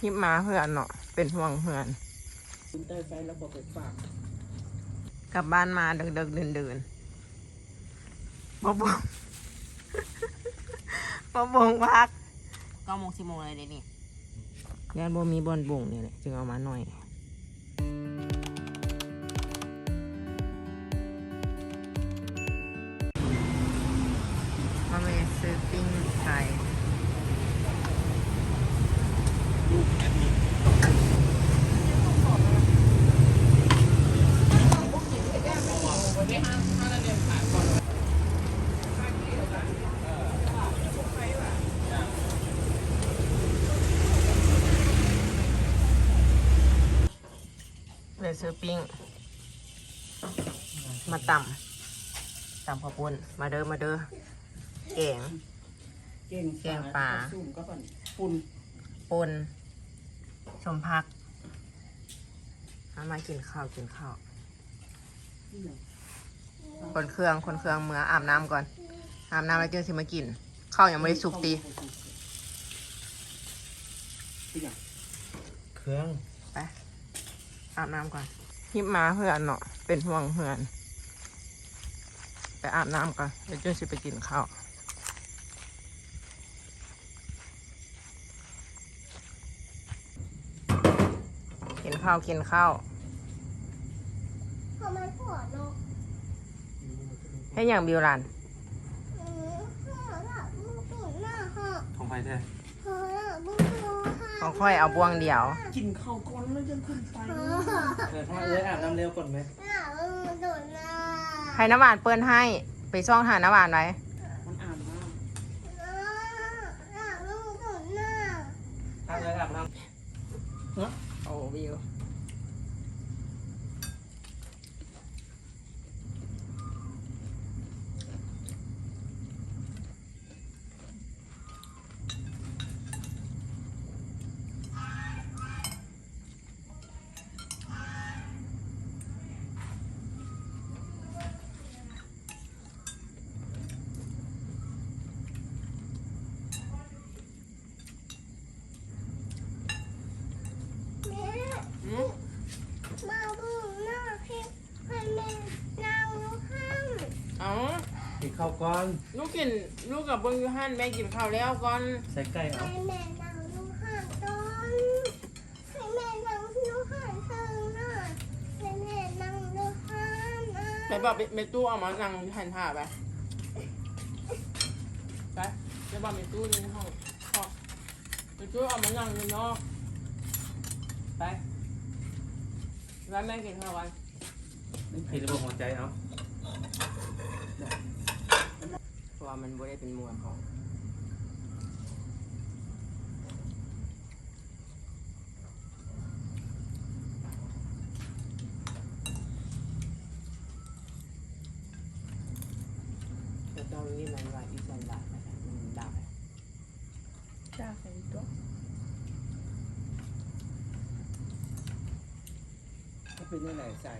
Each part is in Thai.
ฮิปมาเพื่อนเนาะเป็นห่วงเพื่อนคุณใต้ไฟแล้วบอกไปฝากกลับบ้านมาเดึกๆดื่นๆบ่บงบ่บงพักเก้าโมงสิบโมงอะไรเดี๋ยวนี้งานบ่มีบอลบุงนี่แหละจึงเอามาหน่อย เลยซื้อปิ้ง มาตำตำข้าวปุ้นมาเด้อมาเด้อแกง เก่งแกงปลา ซุ่มก็ปั่นปุ่นปนชมพักเอามากินข้าวกินข้าวนี่หยังคนเครื่องคนเครื่องเมื่ออาบน้ำก่อน อาบน้ำแล้วจึงสิมากินข้าวยังไม่ได้สุกตีนี่หยังเครื่อง ไป อาบน้ำก่อนฮิปมาเพื่อนเนาะเป็นห่วงเพื่อน ไปอาบน้ำก่อนเดี๋ยวจึงสิไปกินข้าวกินข้าวกินข้าวทำไมปวดเนาะให้อย่างบิวรันอืมข้าหลับลูกปวดหน้าค่ะของไฟแท้ขอหลับลูกป วดค่ะต้องค่อยเอาบ่วงเดียว กินข้าวก่อนแล้วยังขึ้นไปเออถ้าเอ้ยอาบน้ำเร็วก่อนไหมหลับลูกปวดหน้าให้น้ำหวานเปิ้นให้ ไปซ่องหาน้ำหวานไว้มันอ่านมากหลับลูกปวดหน้าถ้าเอ้ยอาบน้โอ้วิว แม่มาบุกหน้าให้ให้แม่นางลูกห้าม เอาำ กินข้าวก่อนลูกกินลูกกับเบิ้งอยูฮันแม่กินข้าวแล้วก่อนใส่ไก่เอาให้แม่นางลูกห้ามต้นให้แม่นางลูกห้ามเชิงหน้าให้แม่นางลูกห้ามอะไปบอกเมตู้เอามานั่งหันท่าไปไปไปบอกเมตู้ในห้องห้องเมตู้เอามานั่งอยู่นอกไปแล้วแม่กินข้าวกันกินระบบหัวใจเอาเพราะ ว่ามันไม่ได้เป็นมวลของแต่ตอนนี้มันว่าอีสันดาบนะครับมันดาบจ้าใส่ตัวถ้าเป็นยังไงใส่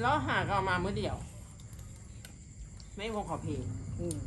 แล้วหาก็เอามาเมื่อเดียว ไม่คงขอเพลงอืม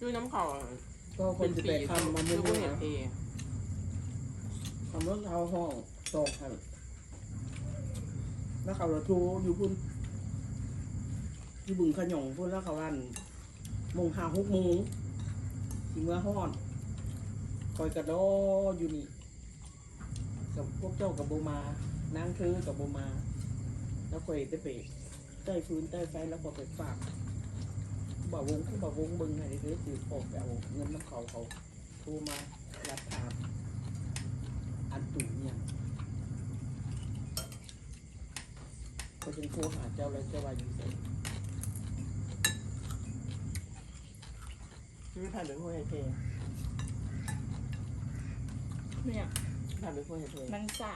ดูน้ำเขาก็คนจะไปทำมาดูมุ่งเห็นนะเพลงทำรถเขาห้องตกให้แล้วเขาเราทูอยู่พุ่นอยู่บึงขยงพุ่นแล้วเขาวันโมงห้าหกโมงถึง เมื่อฮอดคอยกระโดอยู่นี่กับพวกเจ้ากับโบมานั่งคือกับโบมา แล้วคอยได้ไปใต้ฟื้นใต้ไฟแล้วบอกไปฝากบ่าวงคือบ่าวงบึงให้ได้คือพกไปเอาเงินน้ำเขาเขาโทรมารับถามอันตุ่เนี่ยก็จึงโทรหาเจ้าแล้วเจ้าว่าอยู่ไส ไม่ผ่านเป็นผู้เห็นเพลงเนี่ยผ่านเป็นผู้เห็นเพลงมันสะ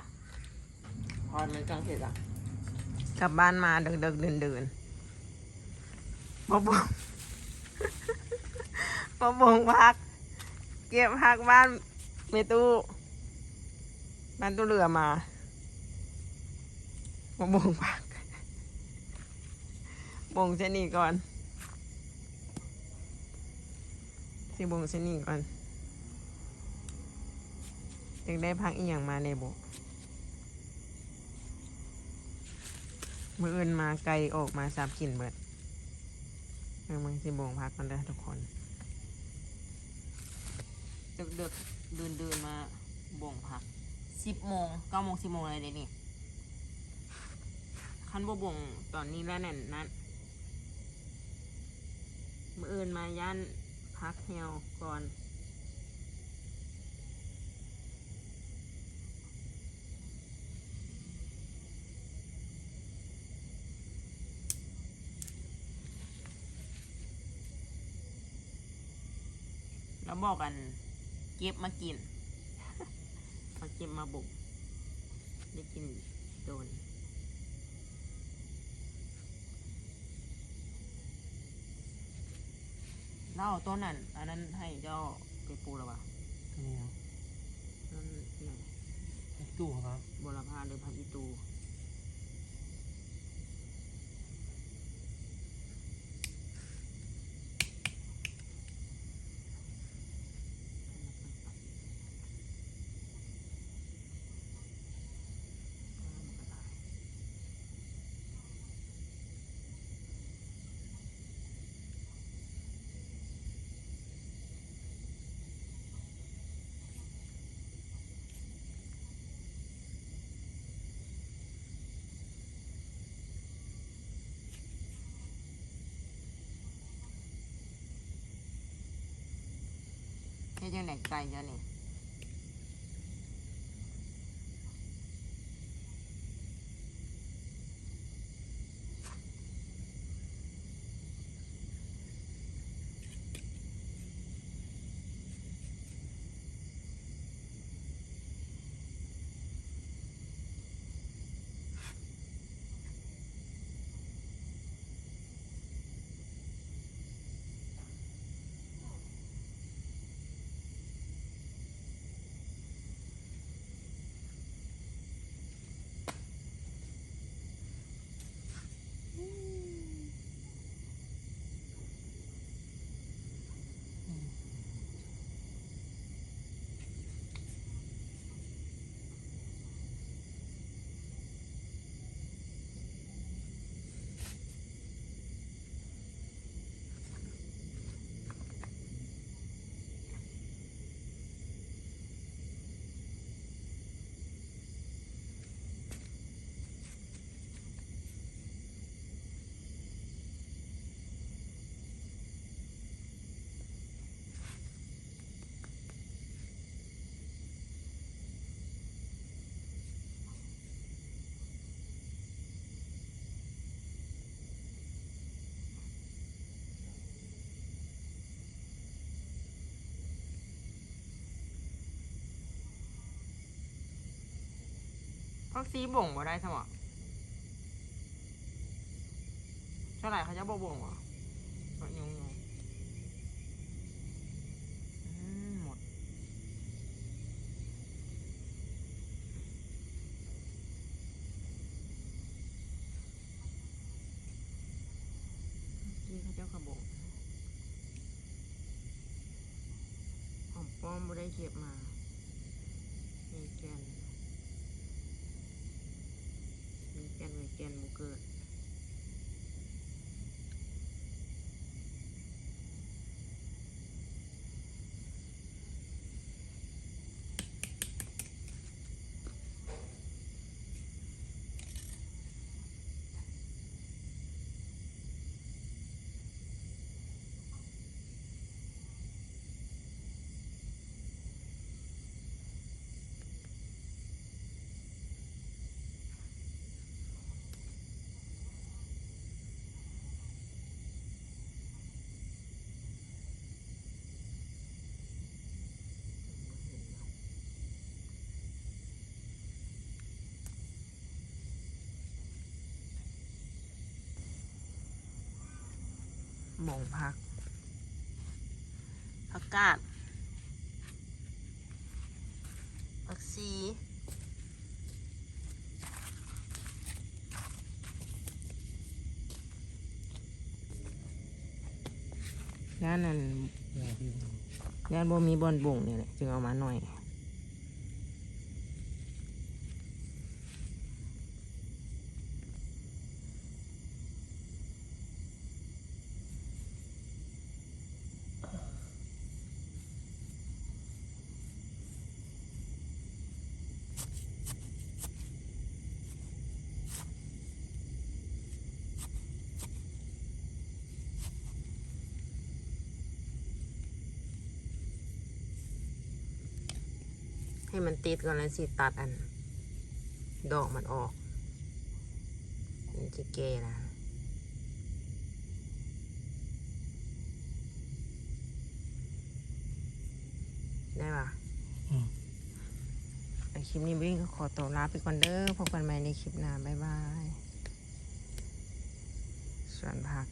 พอมันกลางเสร็จอะกลับบ้านมาดึกดึกดื่นดื่นๆบ่บงบ่บงพัก เก็บพักบ้านเมตู้บ้านตู้เรือมามาบ่งผักบ่งเส้นนี้ก่อน สิบงส้นนี้ก่อนจึงได้พักอีหยังมาในบุมืออื่นมาไกลออกมาสามกลิ่นเบิดเออมึงสิบงพักกันเด้อทุกคนดึกดึกเดินเดินมาบ่งพักสิบโมงเก้าโมงสิบโมงอะไรเดี๋ยวนี้คันบ่บ่งตอนนี้แล้วนั่นนั้นมื่ออื่นมาย่าน พักเหี่ยวก่อนแล้วบอกกัน เก็บมากิน มาเก็บมาบุก ได้กินโดน เล่าต้นนั้นอันนั้นให้เจ้าไปปลูกแล้วปะนี่ครับนั่นเนี่ยตู้ครับ บรพาหรือพันอิตู เฮ็ดจังไเจ้านี่พักซีบ่งบ่ได้สมอเท่าไหร่เขาจะบ่บ่งวะยงหมด นี่เขาเจ้ากระบอกหอมป้อมไม่ได้เก็บมามีแกนมี แกนมีแกนบุเกิด มองพักผักกาดผักซีงานนั้นงานบ่มีบอลบ่งเนี่ยแหละจึงเอามาหน่อย ให้มันติดก่อนแล้วสิตัดอัน ดอกมันออกมันจะเกนะได้ปะในคลิปนี้วิ่งก็ขอตัวลาไปก่อนเด้อพบกันใหม่ในคลิปหน้าบ๊ายบาย ส่วนผัก